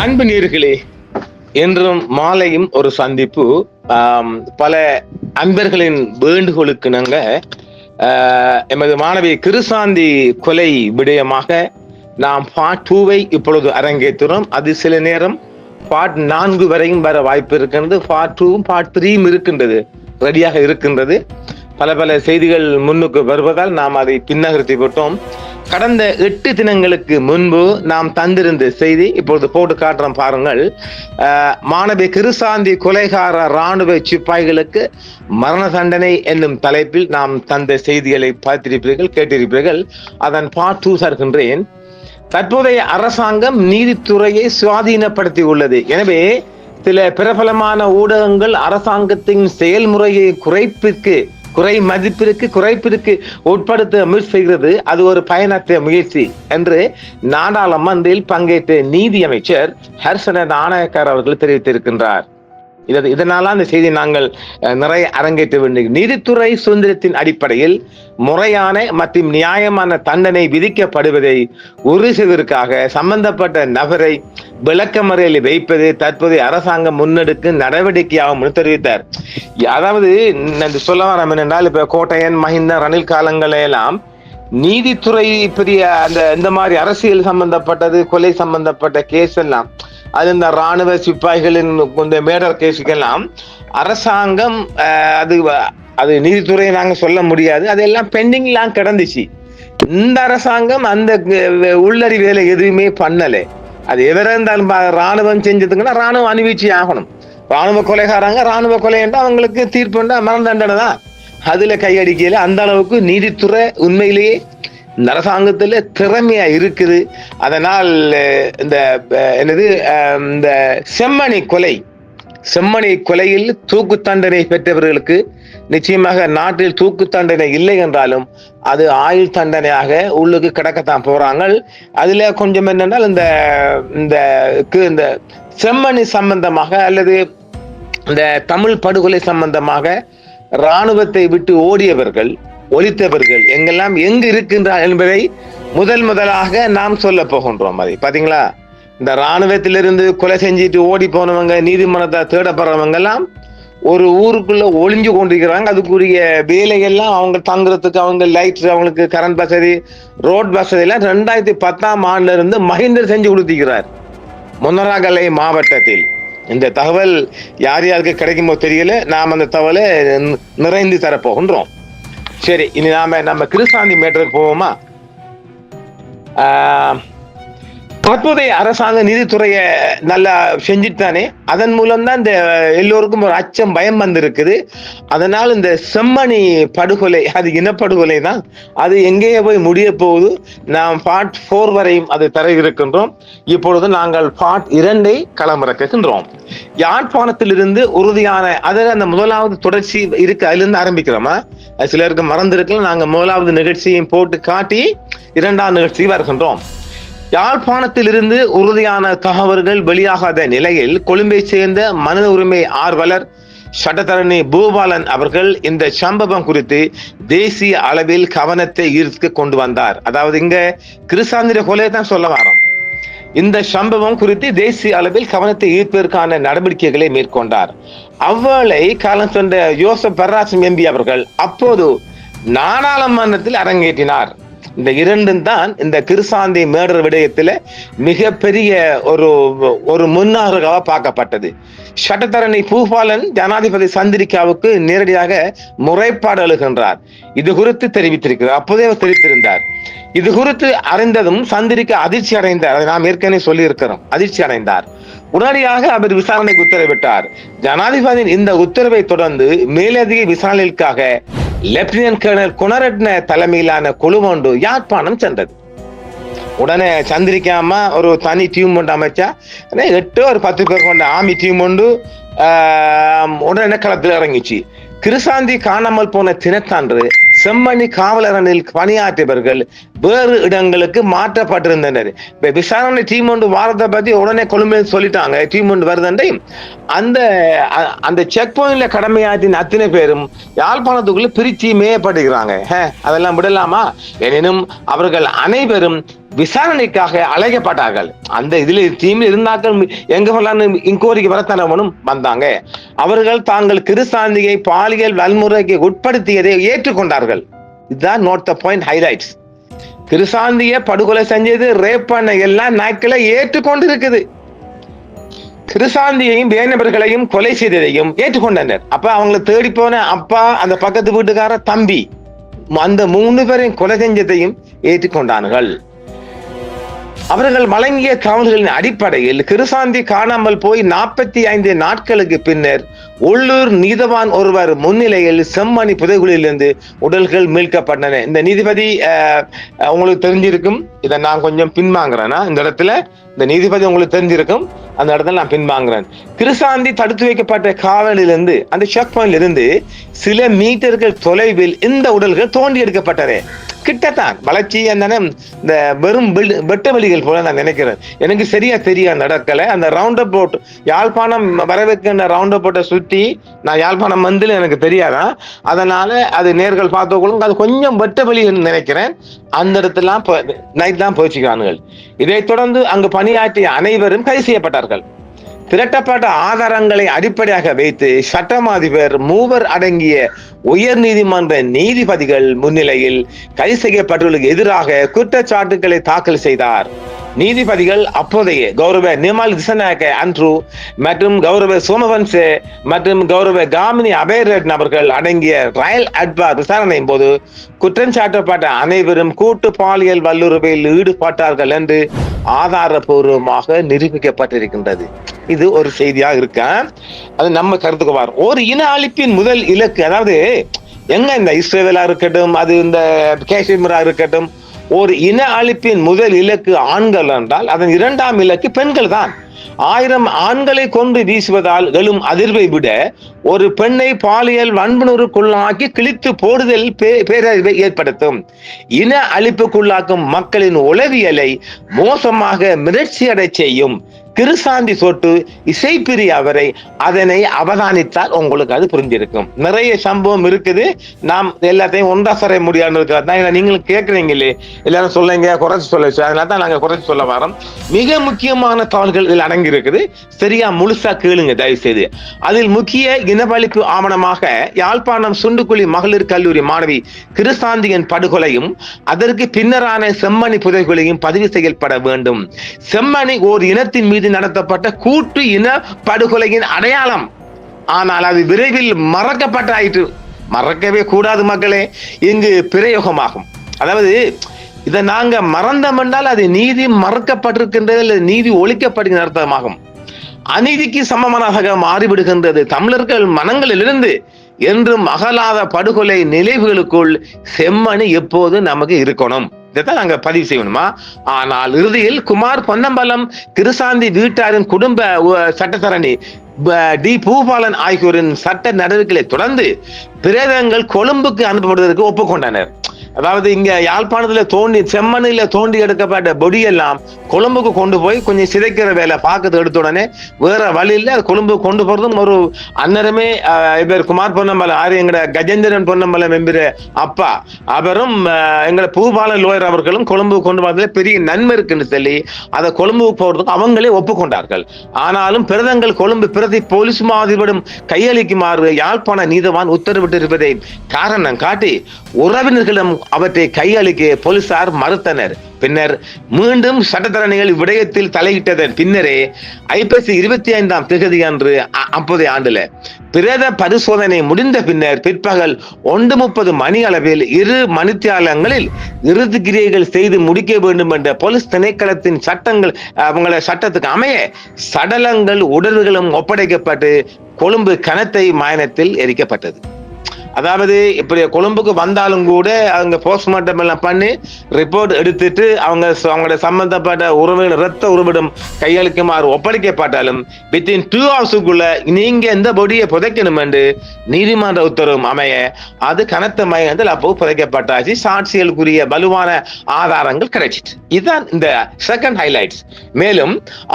அன்பு நீர்களே என்றும் மாலையும் ஒரு சந்திப்பு. பல அன்பர்களின் வேண்டுகோளுக்கு நாங்க எமது மாணவி கிருசாந்தி கொலை விடயமாக நாம் பார்ட் டூவை இப்பொழுது அரங்கேற்றுறோம். அது சில நேரம் பார்ட் நான்கு வரையும் வர வாய்ப்பு இருக்கின்றது. பார்ட் டூவும் பார்ட் த்ரீயும் இருக்கின்றது. ரெடியாக இருக்கின்றது. பல பல செய்திகள் முன்னுக்கு வருவதால் நாம் அதை பின்னகர்த்தி விட்டோம் கடந்த எட்டு தினங்களுக்கு முன்பு நாம் தந்திருந்த செய்தி இப்பொழுது போட்டு காட்டுறோம் பாருங்கள். மாணவி கிருசாந்தி கொலைகார இராணுவ சிப்பாய்களுக்கு மரண தண்டனை என்னும் தலைப்பில் நாம் தந்த செய்திகளை பார்த்திருப்பீர்கள் கேட்டிருப்பீர்கள். அதன் பார்ட் டூ தற்போதைய அரசாங்கம் நீதித்துறையை சுவாதீனப்படுத்தி உள்ளது எனவே சில பிரபலமான ஊடகங்கள் அரசாங்கத்தின் செயல்முறையை குறைப்பிற்கு குறை மதிப்பிற்கு குறைப்பிற்கு உட்படுத்த முயற்சி செய்கிறது அது ஒரு பயனற்ற முயற்சி என்று நாடாளுமன்றில் பங்கேற்ற நீதி அமைச்சர் ஹர்ஷன நாணயக்கார் அவர்கள் தெரிவித்திருக்கின்றார். இது இதனால அந்த செய்தி நாங்கள் நிறைய அரங்கேற்ற வேண்டும் நீதித்துறை சுதந்திரத்தின் அடிப்படையில் முறையான மற்றும் நியாயமான தண்டனை விதிக்கப்படுவதை உறுதி செய்வதற்காக சம்பந்தப்பட்ட நபரை விளக்கமறையில் வைப்பது தற்போதைய அரசாங்கம் முன்னெடுக்கும் நடவடிக்கையாகும் என்று தெரிவித்தார். அதாவது சொல்ல வரோம் என்னென்றால் இப்ப கோட்டையன் மஹிந்த ரணில் காலங்களெல்லாம் நீதித்துறை பெரிய அந்த இந்த மாதிரி அரசியல் சம்பந்தப்பட்டது கொலை சம்பந்தப்பட்ட கேஸ் எல்லாம் அது இந்த ராணுவ சிப்பாய்களின் இந்த மேடர் கேஸுக்கெல்லாம் அரசாங்கம் அது அது நீதித்துறையை நாங்கள் சொல்ல முடியாது. அதெல்லாம் பெண்டிங்லாம் கிடந்துச்சு. இந்த அரசாங்கம் அந்த உள்ளறி வேலை எதுவுமே பண்ணலை. அது எவரா இருந்தாலும் ராணுவம் செஞ்சதுங்கன்னா ராணுவம் அணிவீச்சு ஆகணும். ராணுவ கொலைகாரங்க ராணுவ கொலை என்றால் அவங்களுக்கு தீர்ப்புண்டா மரண தண்டனை தான். அதுல கையடிக்கல அந்த அளவுக்கு நீதித்துறை உண்மையிலேயே இந்த அரசாங்கத்தில் திறமையா இருக்குது. அதனால் இந்த என்னது இந்த செம்மணி கொலை செம்மணி கொலையில் தூக்கு தண்டனை பெற்றவர்களுக்கு நிச்சயமாக நாட்டில் தூக்கு தண்டனை இல்லை என்றாலும் அது ஆயுள் தண்டனையாக உள்ளுக்கு கிடக்கத்தான் போறாங்க அதுல கொஞ்சம் என்னென்னால் இந்த இந்த இந்த செம்மணி சம்பந்தமாக அல்லது இந்த தமிழ் படுகொலை சம்பந்தமாக இராணுவத்தை விட்டு ஓடியவர்கள் ஒழித்தவர்கள் எங்கெல்லாம் எங்கு இருக்கின்றார் என்பதை முதல் முதலாக நாம் சொல்ல போகின்றோம் அதை. பாத்தீங்களா? இந்த இராணுவத்திலிருந்து கொலை செஞ்சுட்டு ஓடி போனவங்க நீதிமன்றத்தை தேடப்படுறவங்க எல்லாம் ஒரு ஊருக்குள்ள ஒளிஞ்சு கொண்டிருக்கிறாங்க. அதுக்குரிய வேலைகள்லாம் அவங்க தங்குறதுக்கு அவங்க லைட் அவங்களுக்கு கரண்ட் வசதி ரோட் வசதி எல்லாம் ரெண்டாயிரத்தி பத்தாம் ஆண்டுல இருந்து மஹிந்தர் செஞ்சு கொடுத்திருக்கிறார். முன்னராகலை மாவட்டத்தில். இந்த தகவல் யார் யாருக்கு கிடைக்குமோ தெரியல. நாம் அந்த தகவலை நிறைந்து தரப்போகின்றோம் சரி இனி நாம நம்ம கிருஷ்ணாந்தி மேட்டருக்கு போவோமா? ஆஹ், தற்போதைய அரசாங்க நிதித்துறையை நல்லா செஞ்சுட்டானே. அதன் மூலம் தான் இந்த எல்லோருக்கும் ஒரு அச்சம் பயம் வந்திருக்குது. அதனால் இந்த செம்மணி படுகொலை அது இனப்படுகொலை தான். அது எங்கேயே போய் முடிய போகுது. நாம் பார்ட் ஃபோர் வரையும் அதை தர இருக்கின்றோம் இப்பொழுது நாங்கள் பார்ட் இரண்டை களமிறக்குகின்றோம். யாழ்ப்பாணத்திலிருந்து உறுதியான அதில் அந்த முதலாவது தொடர்ச்சி இருக்கு அதுலேருந்து ஆரம்பிக்கிறோமா? சிலருக்கு சிலருக்கு மறந்திருக்கலாம். நாங்கள் முதலாவது நிகழ்ச்சியையும் போட்டு காட்டி இரண்டாம் நிகழ்ச்சி வருகின்றோம். யாழ்ப்பாணத்திலிருந்து உறுதியான தகவல்கள் வெளியாகாத நிலையில் கொழும்பை சேர்ந்த மனித உரிமை ஆர்வலர் சட்டத்தரணி பூபாலன் அவர்கள் இந்த சம்பவம் குறித்து தேசிய அளவில் கவனத்தை ஈர்த்து கொண்டு வந்தார். அதாவது இங்க கிருசாந்திர கொலையை தான் சொல்ல வரோம். இந்த சம்பவம் குறித்து தேசிய அளவில் கவனத்தை ஈர்ப்பதற்கான நடவடிக்கைகளை மேற்கொண்டார். அவ்வேளை காலம் சென்ற யோசப் பர்ராசம் எம்பி அவர்கள் அப்போது நாடாளுமன்றத்தில் அரங்கேற்றினார். இந்த இரண்டும் தான் இந்த கிருசாந்தி மேடர் விடயத்துல மிகப்பெரிய ஒரு ஒரு முன்னாறுகளாக பார்க்கப்பட்டது. சட்டத்தரணி பூபாலன் ஜனாதிபதி சந்திரிகாவுக்கு நேரடியாக முறைப்பாடு அழுகின்றார் இது குறித்து தெரிவித்திருக்கிறார். அப்போதே அவர் தெரிவித்திருந்தார். இது குறித்து அறிந்ததும் சந்திரிக்க அதிர்ச்சி அடைந்தார். அதை நாம் ஏற்கனவே சொல்லி இருக்கிறோம் அதிர்ச்சி அடைந்தார். உடனடியாக அவர் விசாரணைக்கு உத்தரவிட்டார். ஜனாதிபதியின் இந்த உத்தரவை தொடர்ந்து மேலதிக விசாரணைக்காக லெப்டினன்ட் கர்னல் குணரட்ன தலைமையிலான குழு ஒன்று யாழ்ப்பாணம் சென்றது. உடனே சந்திரிக்காம ஒரு தனி டீம் ஒன்று அமைச்சா எட்டு ஒரு பத்து பேர் கொண்ட ஆமி டீம் ஒன்று உடனே களத்தில் இறங்கிச்சு. கிருசாந்தி காணாமல் போன தினத்தான்று செம்மணி காவலரணில் பணியாற்றியவர்கள் வேறு இடங்களுக்கு மாற்றப்பட்டிருந்தனர். இப்ப விசாரணை டீம் ஒன்று வாரத்தை பத்தி உடனே கொழும்பில் சொல்லிட்டாங்க. டீம் ஒன்று வருதண்டை அந்த அந்த செக் பாயிண்ட்ல கடமையாற்றின அத்தனை பேரும் யாழ்ப்பாணத்துக்குள்ள பிரிச்சு மேயப்படுகிறாங்க. அதெல்லாம் விடலாமா? எனினும் அவர்கள் அனைவரும் விசாரணைக்காக அழைக்கப்பட்டார்கள். அந்த இதுல டீம்ல இருந்தாக்கள் எங்க போலான்னு இன்கோரிக்கு வரத்தனவனும் வந்தாங்க. அவர்கள் தாங்கள் கிருசாந்தியை பாலியல் வன்முறைக்கு உட்படுத்தியதை ஏற்றுக்கொண்டார்கள். இதுதான் நோட் த பாயிண்ட் ஹைலைட்ஸ் கிருசாந்திய படுகொலை செஞ்சது ரேப் பண்ண எல்லாம் நாட்களை ஏற்றுக்கொண்டு இருக்குது கிருசாந்தியையும் வேணவர்களையும் கொலை செய்ததையும் ஏற்றுக்கொண்டனர். அப்ப அவங்களை தேடி போன அப்பா அந்த பக்கத்து வீட்டுக்கார தம்பி அந்த மூணு பேரையும் கொலை செஞ்சதையும் ஏற்றுக்கொண்டார்கள். அவர்கள் வழங்கிய தகவல்களின் அடிப்படையில் கிருசாந்தி காணாமல் போய் நாற்பத்தி ஐந்து நாட்களுக்கு பின்னர் உள்ளூர் நீதவான் ஒருவர் முன்னிலையில் செம்மணி புதைகுழியிலிருந்து உடல்கள் மீட்கப்பட்டன. இந்த நீதிபதி உங்களுக்கு தெரிஞ்சிருக்கும். இதை நான் கொஞ்சம் பின்வாங்குறேன்னா இந்த இடத்துல இந்த நீதிபதி உங்களுக்கு தெரிஞ்சிருக்கும். அந்த இடத்துல நான் பின்வாங்குறேன். திருசாந்தி தடுத்து வைக்கப்பட்ட காவலிலிருந்து அந்த செக் பாயிண்ட்ல இருந்து சில மீட்டர்கள் தொலைவில் இந்த உடல்கள் தோண்டி எடுக்கப்பட்டது. கிட்டத்தான் வளர்ச்சி அந்த இந்த வெறும் வெட்ட வெளிகள் போல நான் நினைக்கிறேன். எனக்கு சரியா தெரியாது நடக்கலை அந்த ரவுண்ட் போட் யாழ்ப்பாணம் வரவேற்கின்ற ரவுண்ட் போட்டை சுற்றி நான் யாழ்ப்பாணம் மந்தில் எனக்கு தெரியாதா? அதனால அது நேர்கள் பார்த்தவங்களும் அது கொஞ்சம் வெட்ட வெளின்னு நினைக்கிறேன். அந்த இடத்துல நைட் தான் போச்சுக்கிறானுகள் இதைத் தொடர்ந்து அங்கு பணியாற்றிய அனைவரும் கைது செய்யப்பட்டார்கள். திரட்டப்பட்ட ஆதாரங்களை அடிப்படையாக வைத்து சட்டம் அதிபர் மூவர் அடங்கிய உயர் நீதிமன்ற நீதிபதிகள் முன்னிலையில் கைது செய்யப்பட்டவர்களுக்கு எதிராக குற்றச்சாட்டுகளை தாக்கல் செய்தார். நீதிபதிகள் அப்போதைய கௌரவ நிமல் திசநாயக்க அன்று மற்றும் கௌரவ சோமவன்சே மற்றும் கௌரவ காமினி அபயரட்ன அவர்கள் அடங்கிய ரயல் அட்வார் விசாரணையின் போது குற்றம் சாட்டப்பட்ட அனைவரும் கூட்டு பாலியல் வல்லுறவில் ஈடுபட்டார்கள் என்று ஆதாரபூர்வமாக நிரூபிக்கப்பட்டிருக்கின்றது. இது ஒரு செய்தியாக இருக்க? அது நம்ம கருத்துக்கு வரும். ஒரு இன அழிப்பின் முதல் இலக்கு அதாவது எங்க இந்த இஸ்ரேலா இருக்கட்டும் அது இந்த காஷ்மீரா இருக்கட்டும் ஒரு இன அழிப்பின் முதல் இலக்கு ஆண்கள் என்றால் அதன் இரண்டாம் இலக்கு பெண்கள் தான். ஆயிரம் ஆண்களை கொண்டு வீசுவதால் எழும் அதிர்வை விட ஒரு பெண்ணை பாலியல் வன்புணருக்குள்ளாக்கி கிழித்து போடுதல் பே- ஏற்படுத்தும். இன அழிப்புக்குள்ளாக்கும் மக்களின் உளவியலை மோசமாக மிரட்சியடை செய்யும். திருசாந்தி சொட்டு இசைப்பிரி அவரை அதனை அவதானித்தால் உங்களுக்கு அது புரிஞ்சிருக்கும். நிறைய சம்பவம் இருக்குது. நாம் எல்லாத்தையும் ஒன்றா சரைய முடியாது இருக்கிறது தான் நீங்களும் கேட்குறீங்களே. எல்லாரும் சொல்லுங்க குறைச்சி சொல்ல அதனால தான் நாங்கள் குறைச்சி சொல்ல வரோம். மிக முக்கியமான தகவல்கள் இதில் அடங்கி இருக்குது சரியா முழுசா கேளுங்க தயவு செய்து அதில் முக்கிய இனவழிப்பு ஆவணமாக யாழ்ப்பாணம் சுண்டுக்குழி மகளிர் கல்லூரி மாணவி கிருசாந்தியின் படுகொலையும் அதற்கு பின்னரான செம்மணி புதைகுலையும் பதிவு செய்யப்பட வேண்டும். செம்மணி ஓர் இனத்தின் மீது நடத்தப்பட்ட கூட்டு இன படுகொலையின் அடையாளம். ஆனால் அது விரைவில் மறக்கப்பட்டாயிற்று. மறக்கவே கூடாது மக்களே இங்கு பிரயோகமாகும். அதாவது இதை நாங்க மறந்தோம் என்றால் அது நீதி மறக்கப்பட்டிருக்கின்றது அல்லது நீதி ஒழிக்கப்படுகிற அர்த்தமாகும். அநீதிக்கு சமமானதாக மாறிவிடுகின்றது. தமிழர்கள் மனங்களிலிருந்து என்றும் அகலாத படுகொலை நினைவுகளுக்குள் செம்மணி எப்போது நமக்கு இருக்கணும். தான் நாங்க பதிவு செய்யணுமா? ஆனால் இறுதியில் குமார் பொன்னம்பலம் திருசாந்தி வீட்டாரின் குடும்ப சட்டத்தரணி டி. பூபாலன் ஆகியோரின் சட்ட நடவடிக்கைகளை தொடர்ந்து பிரேதங்கள் கொழும்புக்கு அனுப்பப்படுவதற்கு ஒப்புக்கொண்டனர். அதாவது இங்க யாழ்ப்பாணத்துல தோண்டி செம்மண்ணில தோண்டி எடுக்கப்பட்ட பொடி எல்லாம் கொழும்புக்கு கொண்டு போய் கொஞ்சம் சிதைக்கிற வேலை பார்க்கறது எடுத்த உடனே வேற வழியில கொழும்புக்கு கொண்டு போறதும் ஒரு அன்னரமே இவர் குமார் பொன்னம்பலம் ஆறு எங்கட கஜேந்திரன் பொன்னம்பலம் என்கிற அப்பா. அவரும் எங்களை பூபாலன் லோயர் அவர்களும் கொழும்புக்கு கொண்டு வந்ததுல பெரிய நன்மை இருக்குன்னு சொல்லி அதை கொழும்புக்கு போறதுக்கு அவங்களே ஒப்புக்கொண்டார்கள். ஆனாலும் பிரதங்கள் கொழும்பு பிரதி போலீஸ் மாதிபடும் கையளிக்குமாறு யாழ்ப்பாண நீதவான் உத்தரவிட்டிருப்பதை காரணம் காட்டி உறவினர்களிடம் அவற்றை கையளிக்க போலீசார் மறுத்தனர். பின்னர் மீண்டும் சட்டத்தரணிகள் விடயத்தில் தலையிட்டதன் பின்னரே ஐப்பசி இருபத்தி ஐந்தாம் தேதி அன்று அப்போதைய ஆண்டுல பிரேத பரிசோதனை முடிந்த பின்னர் பிற்பகல் ஒன்று முப்பது மணி அளவில் இரு மணித்தியாலங்களில் இறுதி கிரியைகள் செய்து முடிக்க வேண்டும் என்ற போலீஸ் திணைக்களத்தின் சட்டங்கள் அவங்கள சட்டத்துக்கு அமைய சடலங்கள் உடல்களும் ஒப்படைக்கப்பட்டு கொழும்பு கனத்தை மாயனத்தில் எரிக்கப்பட்டது. அதாவது இப்படி கொழும்புக்கு வந்தாலும் கூட அவங்க போஸ்ட்மார்ட்டம் எல்லாம் பண்ணி ரிப்போர்ட் எடுத்துட்டு அவங்க அவங்களோட சம்பந்தப்பட்ட உறவினர் ரத்த உறவிடம் கையளிக்குமாறு ஒப்படைக்கப்பட்டாலும் வித்தின் டூ ஹவர்ஸுக்குள்ள நீங்க எந்த பொடியை புதைக்கணும் என்று நீதிமன்ற உத்தரவும் அமைய அது கனத்த மையத்தில் அப்போ புதைக்கப்பட்டாச்சு. சாட்சிகளுக்குரிய வலுவான ஆதாரங்கள் கிடைச்சிட்டு. இதுதான் இந்த செகண்ட் ஹைலைட்ஸ் மேலும்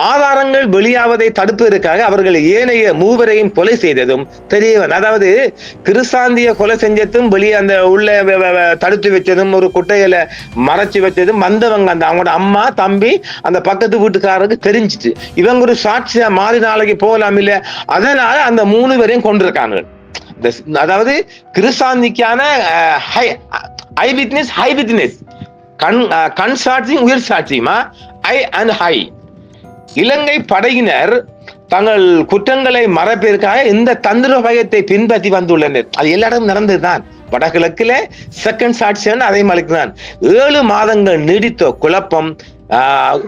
ஆதாரங்கள் வெளியாவதை தடுப்பதற்காக அவர்கள் ஏனைய மூவரையும் கொலை செய்ததும் தெரியவன் அதாவது கிருசாந்திய கொலை செஞ்சதும் வெளியே அந்த உள்ள தடுத்து வச்சதும் ஒரு குட்டையில மறைச்சு வச்சதும் வந்தவங்க அந்த அவங்களோட அம்மா தம்பி அந்த பக்கத்து வீட்டுக்காரருக்கு தெரிஞ்சிச்சு. இவங்க ஒரு சாட்சியா மாறி நாளைக்கு போகலாம் இல்ல அதனால அந்த மூணு பேரையும் கொண்டிருக்காங்க அதாவது கிருசாந்திக்கான ஐ விட்னஸ் ஹை விட்னஸ். கண் கண் சாட்சியும் உயிர் சாட்சியுமா? I and high. இலங்கை படையினர் தங்கள் குற்றங்களை மறைப்பதற்காக இந்த தந்திர பயத்தை பின்பற்றி வந்துள்ளனர். அது எல்லா இடமும் நடந்ததுதான். வடகிழக்கில செகண்ட் சாட்சியான அதே மாதிரி தான் ஏழு மாதங்கள் நீடித்த குழப்பம்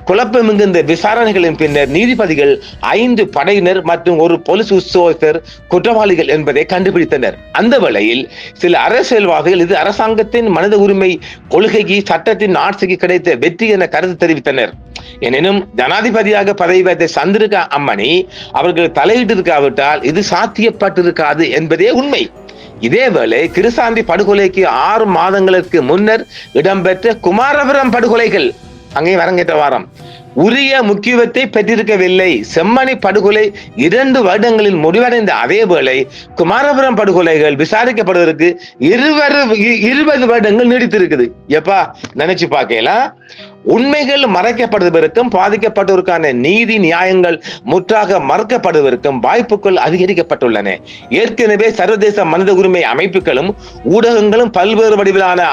குழப்பம் மிகுந்த விசாரணைகளின் பின்னர் நீதிபதிகள் ஐந்து படையினர் மற்றும் ஒரு போலீஸ் உத்தியோகத்தர் குற்றவாளிகள் என்பதை கண்டுபிடித்தனர். அந்த வேளையில் சில அரசியல்வாதிகள் இது அரசாங்கத்தின் மனித உரிமை கொள்கைக்கு சட்டத்தின் ஆட்சிக்கு கிடைத்த வெற்றி என கருத்து தெரிவித்தனர். எனினும் ஜனாதிபதியாக பதவி வைத்த சந்திரிகா அம்மணி அவர்கள் தலையிட்டிருக்காவிட்டால் இது சாத்தியப்பட்டிருக்காது என்பதே உண்மை. இதேவேளை கிருசாந்தி படுகொலைக்கு ஆறு மாதங்களுக்கு முன்னர் இடம்பெற்ற குமாரபுரம் படுகொலைகள் அங்கே வரங்கேற்ற வாரம். உரிய முக்கியத்துவத்தை பெற்றிருக்கவில்லை. செம்மணி படுகொலை இரண்டு வருடங்களில் முடிவடைந்த அதே வேளை குமாரபுரம் படுகொலைகள் விசாரிக்கப்படுவதற்கு இருவரு இ- இருபது வருடங்கள் நீடித்திருக்குது. எப்பா நினைச்சு பார்க்கலாம் உண்மைகள் மறைக்கப்படுவதற்கும் பாதிக்கப்பட்டோருக்கான நீதி நியாயங்கள் முற்றாக மறுக்கப்படுவதற்கும் வாய்ப்புகள் அதிகரிக்கப்பட்டுள்ளன. ஏற்கனவே சர்வதேச மனித உரிமை அமைப்புகளும் ஊடகங்களும் பல்வேறு வடிவிலான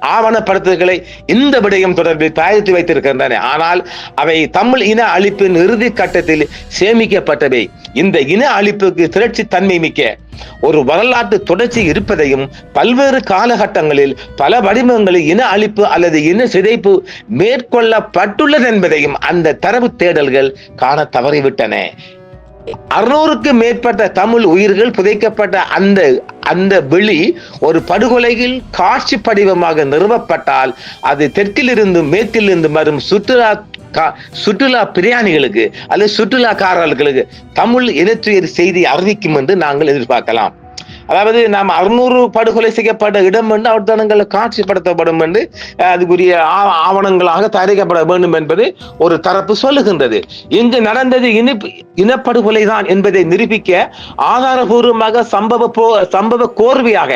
ஆவணப்படுத்துதல்களை இந்த விடயம் தொடர்பில் தயாரித்து வைத்திருக்கின்றன. ஆனால் அவை தமிழ் இன அழிப்பின் இறுதி கட்டத்தில் சேமிக்கப்பட்டவை. இந்த இன அழிப்புக்கு திரட்சி தன்மை மிக்க ஒரு வரலாற்று தொடர்ச்சி இருப்பதையும் பல்வேறு காலகட்டங்களில் பல வடிவங்களில் இன அழிப்பு அல்லது இன சிதைப்பு மேற்கொள்ளப்பட்டுள்ளது என்பதையும் அந்த தரவு தேடல்கள் காண தவறிவிட்டன. அறுநூறுக்கு மேற்பட்ட தமிழ் உயிர்கள் புதைக்கப்பட்ட அந்த அந்த வெளி ஒரு படுகொலையில் காட்சி படிவமாக நிறுவப்பட்டால் அது தெற்கிலிருந்தும் மேற்கிலிருந்து வரும் சுற்றுலா கா- சுற்றுலா பிரயாணிகளுக்கு அல்லது சுற்றுலாக்காரர்களுக்கு தமிழ் இனத்துயர் செய்தி அறிவிக்கும் என்று நாங்கள் எதிர்பார்க்கலாம். அதாவது நாம் அறுநூறு படுகொலை செய்யப்பட்ட இடம் என்று அவர்தனங்கள் காட்சிப்படுத்தப்படும் என்று அதுக்குரிய ஆவணங்களாக தயாரிக்கப்பட வேண்டும் என்பது ஒரு தரப்பு சொல்லுகின்றது. இங்கு நடந்தது இன இனப்படுகொலை தான் என்பதை நிரூபிக்க ஆதாரபூர்வமாக சம்பவ போ சம்பவ கோர்வையாக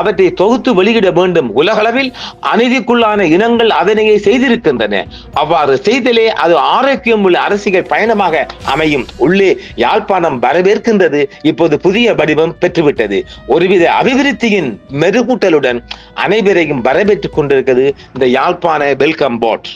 அவற்றை தொகுத்து வெளியிட வேண்டும். உலகளவில் அநீதிக்குள்ளான இனங்கள் அதனையே செய்திருக்கின்றன. அவ்வாறு செய்தலே அது ஆரோக்கியம் உள்ள அரசியல் பயணமாக அமையும். உள்ளே யாழ்ப்பாணம் வரவேற்கின்றது. இப்போது புதிய வடிவம் பெற்றுவிட்டது. ஒருவித அபிவிருத்தியின் மெருகூட்டலுடன் அனைவரையும் வரவேற்றுக் கொண்டிருக்கிறது இந்த யாழ்ப்பாண வெல்கம் போர்ட்.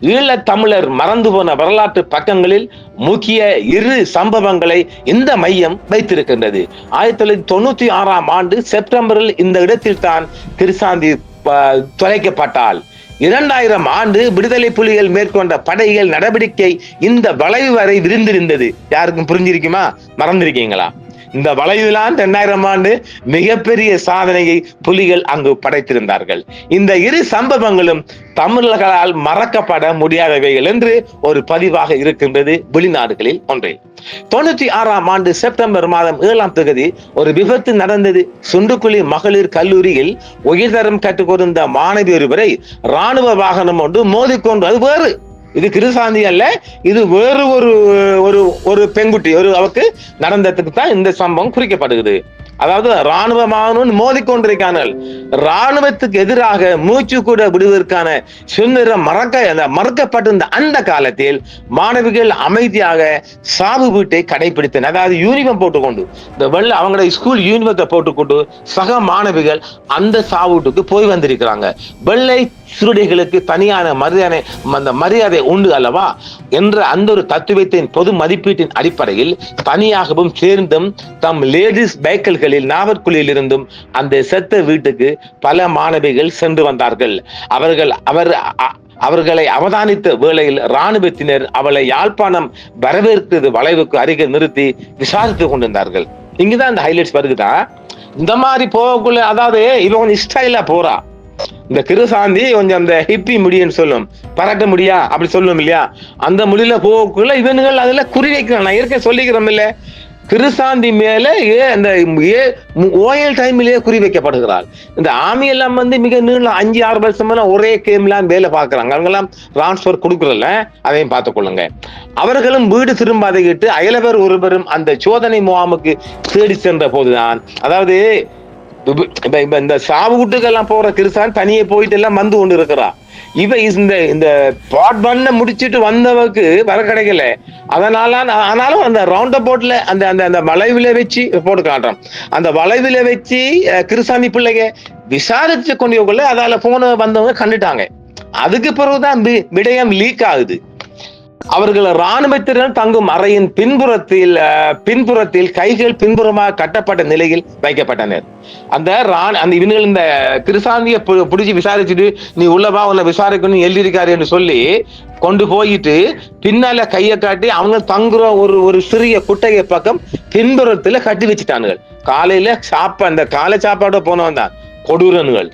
ஈழத்தமிழர் மறந்து போன வரலாற்று பக்கங்களில் முக்கிய இரு சம்பவங்களை இந்த மையம் வைத்திருக்கின்றது. ஆயிரத்தி தொள்ளாயிரத்தி தொண்ணூத்தி ஆறாம் ஆண்டு செப்டம்பரில் இந்த இடத்தில் தான் திருசாந்தி ப- தொலைக்கப்பட்டால் இரண்டாயிரம் ஆண்டு விடுதலை புலிகள் மேற்கொண்ட படைகள் நடவடிக்கை இந்த வளைவு வரை விரிந்திருந்தது. யாருக்கும் புரிஞ்சிருக்குமா? மறந்திருக்கீங்களா? இந்த வளைவுதான் ரெண்டாயிரம் ஆண்டு மிகப்பெரிய சாதனையை புலிகள் அங்கு படைத்திருந்தார்கள். இந்த இரு சம்பவங்களும் தமிழர்களால் மறக்கப்பட முடியாதவைகள் என்று ஒரு பதிவாக இருக்கின்றது வெளிநாடுகளில் ஒன்றில் தொண்ணூத்தி ஆறாம் ஆண்டு செப்டம்பர் மாதம் ஏழாம் தொகுதி ஒரு விபத்து நடந்தது. சுண்டுக்குழி மகளிர் கல்லூரியில் உயர்தரம் கற்றுக்கொண்டிருந்த மாணவி ஒருவரை ராணுவ வாகனம் ஒன்று மோதிக்கொண்டு அது வேறு. இது கிருசாந்தி அல்ல இது வேறு ஒரு ஒரு ஒரு பெண்குட்டி ஒரு அவருக்கு நடந்ததுக்கு தான் இந்த சம்பவம் குறிக்கப்படுகிறது. அதாவது ராணுவ மாணவன் மோதிக்கொண்டிருக்கார்கள் ராணுவத்துக்கு எதிராக மூச்சு கூட விடுவதற்கான சுதந்திரம் மறக்க அந்த மறுக்கப்பட்டிருந்த அந்த காலத்தில் மாணவிகள் அமைதியாக சாவு வீட்டை கடைபிடித்தன அதாவது யூனிஃபார்ம் போட்டுக்கொண்டு இந்த வெள்ள அவங்களோட ஸ்கூல் யூனிஃபார்த்தை போட்டுக்கொண்டு சக மாணவிகள் அந்த சாவு வீட்டுக்கு போய் வந்திருக்கிறாங்க. வெள்ளை சுருடைகளுக்கு தனியான மரியாதை அந்த மரியாதை உண்டு அல்லவா? என்ற அந்த ஒரு தத்துவத்தின் பொது மதிப்பீட்டின் அடிப்படையில் தனியாகவும் சேர்ந்தும் தம் லேடிஸ் பைக்கல்களில் நாவற்குழியில் இருந்தும் அந்த செத்த வீட்டுக்கு பல மாணவிகள் சென்று வந்தார்கள். அவர்கள் அவர் அவர்களை அவதானித்த வேளையில் இராணுவத்தினர் அவளை யாழ்ப்பாணம் வரவேற்கிறது வளைவுக்கு அருகே நிறுத்தி விசாரித்துக் கொண்டிருந்தார்கள். இங்குதான் இந்த ஹைலைட்ஸ் வருகுதா? இந்த மாதிரி போகக்குள்ள அதாவது இவன் ஸ்டைலா போறா. இந்த கிருசாந்தி கொஞ்சம் அந்த ஹிப்பி முடின்னு சொல்லும். பரட்ட முடியா? அப்படி சொல்லும் இல்லையா? அந்த முடியல போகக்குள்ள இவனுங்கள் அதுல குறி வைக்கிறான் நான் ஏற்கனவே சொல்லிக்கிறோம் இல்ல. கிருசாந்தி மேல ஏ அந்த ஏ ஓயல் டைம்லயே குறி வைக்கப்படுகிறாள். இந்த ஆமி எல்லாம் வந்து மிக நீள அஞ்சு ஆறு வருஷம் ஒரே கேம்லாம் வேலை பார்க்கறாங்க. அவங்க எல்லாம் டிரான்ஸ்பர் கொடுக்கறதில்ல. அதையும் பார்த்துக்கொள்ளுங்க அவர்களும் வீடு திரும்பாதையிட்டு அயலவர் ஒருவரும் அந்த சோதனை முகாமுக்கு தேடி சென்ற போதுதான். அதாவது இப்ப இப்ப இந்த சாவு வீட்டுக்கெல்லாம் போற கிறிஸ்தான் தனியே போயிட்டு எல்லாம் வந்து கொண்டு இருக்கிறா. இவ இந்த இந்த பாட் பண்ண முடிச்சிட்டு வந்தவக்கு வர கிடைக்கல. அதனால ஆனாலும் அந்த ரவுண்ட் போட்ல அந்த அந்த அந்த வளைவில வச்சு போட்டு காட்டுறோம் அந்த வளைவில வச்சு கிருசாமி பிள்ளைங்க விசாரிச்சு கொண்டு அதால போன வந்தவங்க கண்டுட்டாங்க. அதுக்கு பிறகுதான் விடயம் லீக் ஆகுது. அவர்கள் இராணுவத்தினர் தங்கும் அறையின் பின்புறத்தில் பின்புறத்தில் கைகள் பின்புறமாக கட்டப்பட்ட நிலையில் வைக்கப்பட்டனர். அந்த ராண அந்த இவன்கள் இந்த கிருசாந்திய பிடிச்சி விசாரிச்சுட்டு நீ உள்ளவா உன்னை விசாரிக்கணும் எழுதியிருக்காரு என்று சொல்லி கொண்டு போயிட்டு பின்னால கையை காட்டி அவங்க தங்குற ஒரு ஒரு சிறிய குட்டையை பக்கம் பின்புறத்துல கட்டி வச்சுட்டானுங்க காலையில சாப்பா அந்த காலை சாப்பாடு போனவன் தான் கொடூரன்கள்.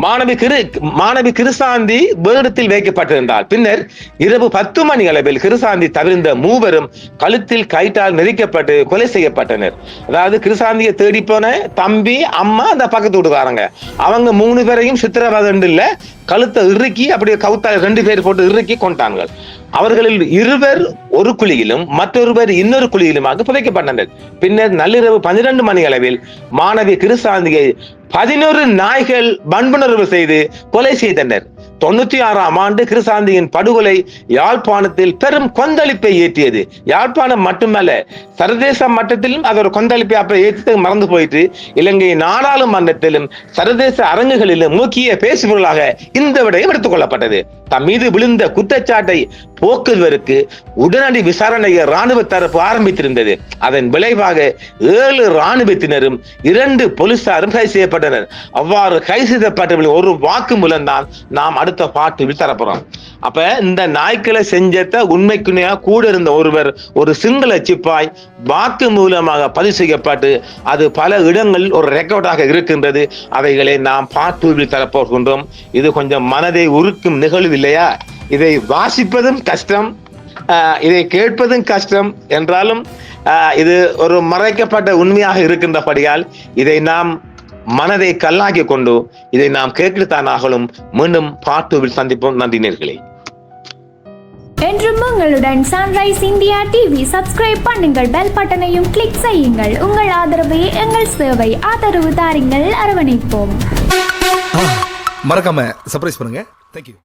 மாணவி கிரு மாணவி கிருசாந்தி வேடத்தில் வைக்கப்பட்டிருந்தார் பின்னர் இரவு பத்து மணி அளவில் கிருசாந்தி தவிர்ந்த மூவரும் கழுத்தில் கயிற்றால் நெரிக்கப்பட்டு கொலை செய்யப்பட்டனர். அதாவது கிருசாந்தியை தேடி போன தம்பி அம்மா அந்த பக்கத்து வீட்டுக்காரங்க. அவங்க மூணு பேரையும் சித்திரவதண்டில் கழுத்தை இறுக்கி அப்படியே கவுத்தால் ரெண்டு பேர் போட்டு இறுக்கி கொண்டார்கள். அவர்களில் இருவர் ஒரு குழியிலும் மற்றொருவர் இன்னொரு குழியிலுமாக புதைக்கப்பட்டனர். பின்னர் நள்ளிரவு பன்னிரண்டு மணி அளவில் மாணவி கிருசாந்தியை பதினோரு நாய்கள் வன்புணர்வு செய்து கொலை செய்தனர். தொண்ணூத்தி ஆறாம் ஆண்டு கிருசாந்தியின் படுகொலை யாழ்ப்பாணத்தில் பெரும் கொந்தளிப்பை ஏற்றியது. யாழ்ப்பாணம் மட்டுமல்ல சர்வதேச மட்டத்திலும் அது ஒரு கொந்தளிப்பை அப்ப ஏற்றி மறந்து போயிட்டு இலங்கை நாடாளுமன்றத்திலும் சர்வதேச அரங்குகளிலும் முக்கிய பேசுபொருளாக இந்த விடயம் எடுத்துக்கொள்ளப்பட்டது தம் மீது விழுந்த குற்றச்சாட்டை போக்குவதற்கு உடனடி விசாரணையை ராணுவ தரப்பு ஆரம்பித்திருந்தது. அதன் விளைவாக ஏழு ராணுவத்தினரும் இரண்டு போலீசாரும் கைது செய்யப்பட்டனர். அவ்வாறு கைது செய்யப்பட்டவர்கள் ஒரு வாக்கு தான் நாம் அடுத்த பாட்டு தரப்போறோம். அப்ப இந்த நாய்க்களை செஞ்சத உண்மைக்குனையா கூட இருந்த ஒருவர் ஒரு சிங்கள சிப்பாய் வாக்கு மூலமாக பதிவு செய்யப்பட்டு அது பல இடங்களில் ஒரு ரெக்கார்டாக இருக்கின்றது. அவைகளை நாம் பாட்டு தரப்போகின்றோம். இது கொஞ்சம் மனதை உருக்கும் நிகழ்வில் இல்லையா? இதை வாசிப்பதும் கஷ்டம் ஆஹ் இதை கேட்பதும் கஷ்டம். என்றாலும் இது ஒரு மறைக்கப்பட்ட உண்மையாக இருக்கின்றபடியால் இதை நாம் மனதை கல்லாக்கி கொண்டு இதை நாம் கேட்டுத்தான் ஆகலும். மீண்டும் பாட்டுவில் சந்திப்போம். நன்றி நேர்களே. என்றும் உங்களுடன் சன்ரைஸ் இந்தியா டிவி சப்ஸ்கிரைப் பண்ணுங்கள். பெல் பட்டனையும் கிளிக் செய்யுங்கள். உங்கள் ஆதரவே எங்கள் சேவை ஆதரவு தாருங்கள். அரவணைப்போம். மறக்காம சர்ப்ரைஸ் பண்ணுங்க. தேங்க்யூ